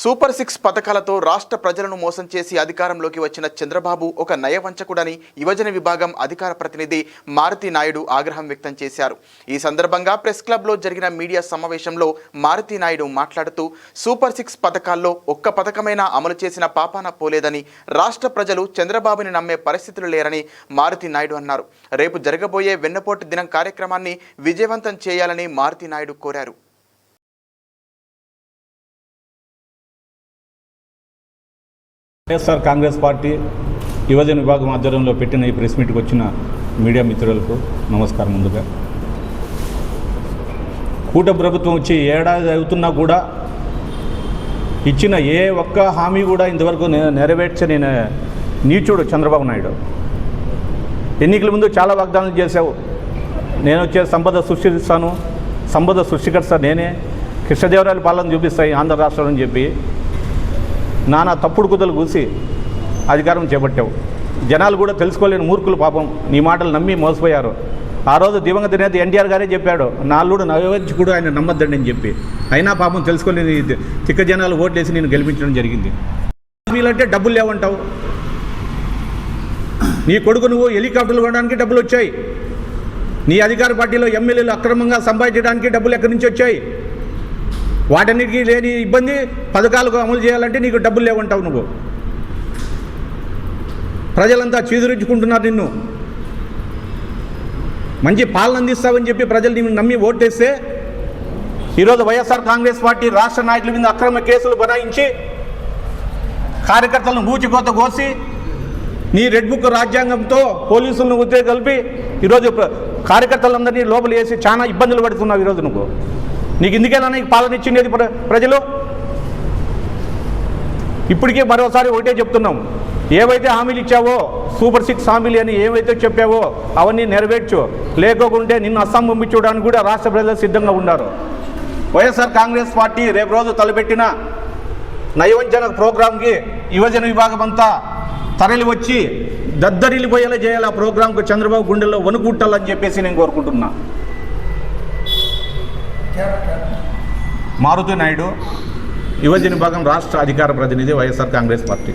Super six పథకాలతో రాష్ట్ర ప్రజలను మోసం చేసి అధికారంలోకి వచ్చిన చంద్రబాబు ఒక నయవంచకుడని యువజన విభాగం అధికార ప్రతినిధి మారుతి నాయుడు ఆగ్రహం వ్యక్తం చేశారు. ఈ సందర్భంగా ప్రెస్ క్లబ్లో జరిగిన మీడియా సమావేశంలో మారుతి నాయుడు మాట్లాడుతూ సూపర్ సిక్స్ పథకాల్లో ఒక్క పథకమైనా అమలు చేసిన పాపాన పోలేదని రాష్ట్ర ప్రజలు చంద్రబాబుని నమ్మే పరిస్థితులు లేరని మారుతి నాయుడు అన్నారు. రేపు జరగబోయే వెన్నపోటు దినం కార్యక్రమాన్ని విజయవంతం చేయాలని మారుతి నాయుడు కోరారు. వైఎస్ఆర్ కాంగ్రెస్ పార్టీ యువజన విభాగం ఆధ్వర్యంలో పెట్టిన ఈ ప్రెస్ మీట్కి వచ్చిన మీడియా మిత్రులకు నమస్కారం ముందుగా. కూట ప్రభుత్వం వచ్చి ఏడాది అవుతున్నా కూడా ఇచ్చిన ఏ ఒక్క హామీ కూడా ఇంతవరకు నెరవేర్చని నీచుడు చంద్రబాబు నాయుడు. ఎన్నికల ముందు చాలా వాగ్దానాలు చేశావు. నేను వచ్చే సంపద సృష్టిస్తాను. సంపద సృష్టికర్త నేనే. కృష్ణదేవరాయల పాలన చూపిస్తాయి ఆంధ్ర రాష్ట్రం అని చెప్పి. నానా తప్పుడు కుదలు కూసి అధికారం చేపట్టావు. జనాలు కూడా తెలుసుకోలేని మూర్ఖులు పాపం. నీ మాటలు నమ్మి మోసపోయారు. ఆ రోజు దివంగత నేత ఎన్టీఆర్ గారే చెప్పాడు. నా నవ్వచ్చు కూడా ఆయన నమ్మద్దండి అని చెప్పి. అయినా పాపం తెలుసుకోలేని చిక్క జనాలు ఓట్లేసి నేను గెలిపించడం జరిగింది. వీళ్ళంటే డబ్బులు లేవంటావు. నీ కొడుకు నువ్వు హెలికాప్టర్లు కొనడానికి డబ్బులు వచ్చాయి. నీ అధికార పార్టీలో ఎమ్మెల్యేలు అక్రమంగా సంపాదించడానికి డబ్బులు ఎక్కడి నుంచి వచ్చాయి? వాటన్నిటికీ లేని ఇబ్బంది పథకాలకు అమలు చేయాలంటే నీకు డబ్బులు లేవంటావు నువ్వు. ప్రజలంతా చీదురించుకుంటున్నారు నిన్ను. మంచి పాలన అందిస్తావని చెప్పి ప్రజలు నిన్ను నమ్మి ఓటేస్తే ఈరోజు వైఎస్ఆర్ కాంగ్రెస్ పార్టీ రాష్ట్ర నాయకుల మీద అక్రమ కేసులు బనాయించి కార్యకర్తలను ఊచికోత కోసి నీ రెడ్ బుక్ రాజ్యాంగంతో పోలీసులను ఉద్దే కలిపి ఈరోజు కార్యకర్తలందరినీ లోపల వేసి చాలా ఇబ్బందులు పడుతున్నావు ఈరోజు నువ్వు. నీకు ఇందుకేనా నీకు పాలన ఇచ్చిండేది ప్ర- ప్రజలు? ఇప్పటికే మరోసారి ఒకటే చెప్తున్నాం. ఏవైతే హామీలు ఇచ్చావో సూపర్ సిక్స్ హామీలు అని ఏవైతే చెప్పావో అవన్నీ నెరవేర్చు. లేకోకుంటే నిన్ను అస్సాం పంపించడానికి కూడా రాష్ట్ర ప్రజలు సిద్ధంగా ఉన్నారు. వైఎస్ఆర్ కాంగ్రెస్ పార్టీ రేపు రోజు తలపెట్టిన నయవంచన ప్రోగ్రాంకి యువజన విభాగం అంతా తరలి వచ్చి దద్దరిల్లిపోయేలా చేయాలి ఆ ప్రోగ్రాంకు చంద్రబాబు గుండెల్లో వణుకుంటాలని చెప్పేసి నేను కోరుకుంటున్నా. మారుతి నాయుడు యువజన విభాగం రాష్ట్ర అధికార ప్రతినిధి వైఎస్ఆర్ కాంగ్రెస్ పార్టీ.